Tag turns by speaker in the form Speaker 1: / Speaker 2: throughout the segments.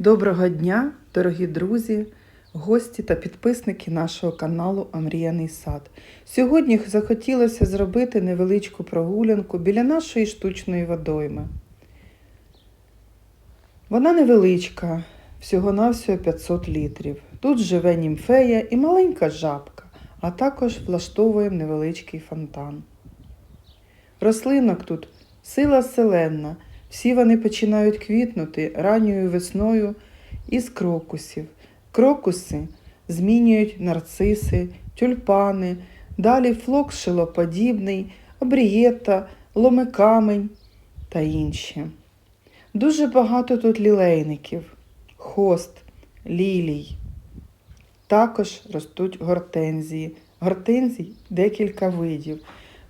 Speaker 1: Доброго дня, дорогі друзі, гості та підписники нашого каналу Омріяний сад. Сьогодні захотілося зробити невеличку прогулянку біля нашої штучної водойми. Вона невеличка, всього-навсього 500 літрів. Тут живе німфея і маленька жабка, а також влаштовуємо невеличкий фонтан. Рослинок тут сила селенна. Всі вони починають квітнути ранньою весною із крокусів. Крокуси змінюють нарциси, тюльпани, далі флокс шилоподібний, обрієта, ломикамень та інші. Дуже багато тут лілейників, хост, лілій. Також ростуть гортензії. Гортензій декілька видів.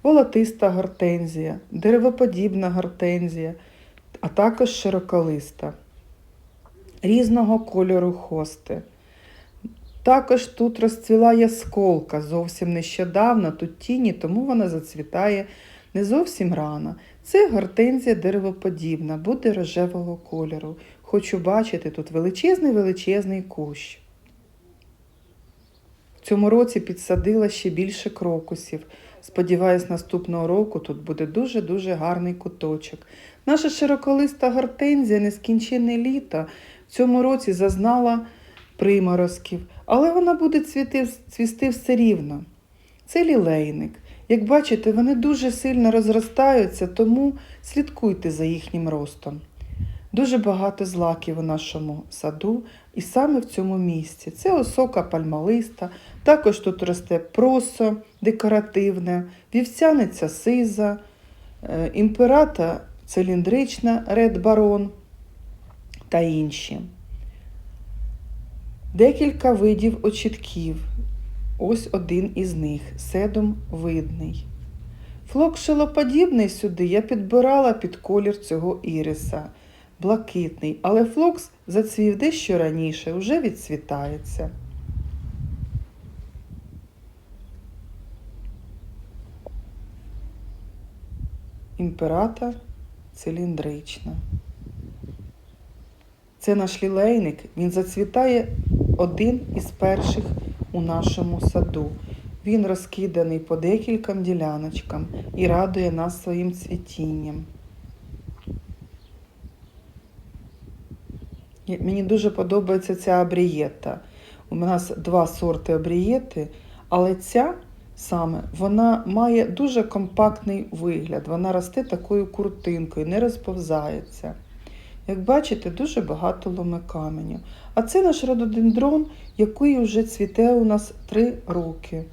Speaker 1: Волотиста гортензія, деревоподібна гортензія, а також широколиста. Різного кольору хости. Також тут розцвіла ясколка зовсім нещодавно, тут тіні, тому вона зацвітає не зовсім рано. Це гортензія деревоподібна, буде рожевого кольору. Хочу бачити тут величезний величезний кущ. Цьому році підсадила ще більше крокусів. Сподіваюсь, наступного року тут буде дуже-дуже гарний куточок. Наша широколиста гортензія нескінченне літо в цьому році зазнала приморозків, але вона буде цвіти, цвісти все рівно. Це лілейник. Як бачите, вони дуже сильно розростаються, тому слідкуйте за їхнім ростом. Дуже багато злаків у нашому саду і саме в цьому місці. Це осока пальмалиста, також тут росте просо декоративне, вівсяниця сиза, е, імперата циліндрична ред барон та інші. Декілька видів очітків. Ось один із них седум видний. Флок шилоподібний сюди я підбирала під колір цього іриса. Блакитний, але флокс зацвів дещо раніше, вже відцвітається. Імперата циліндрична. Це наш лілейник, він зацвітає один із перших у нашому саду. Він розкиданий по декільком діляночкам і радує нас своїм цвітінням. Мені дуже подобається ця абрієта. У нас два сорти абрієти, але ця саме вона має дуже компактний вигляд. Вона росте такою куртинкою, не розповзається. Як бачите, дуже багато ломикаменю. А це наш рододендрон, який вже цвіте у нас три роки.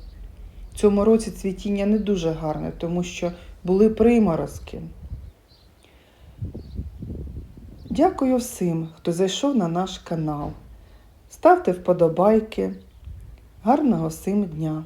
Speaker 1: В цьому році цвітіння не дуже гарне, тому що були приморозки. Дякую всім, хто зайшов на наш канал. Ставте вподобайки. Гарного всім дня!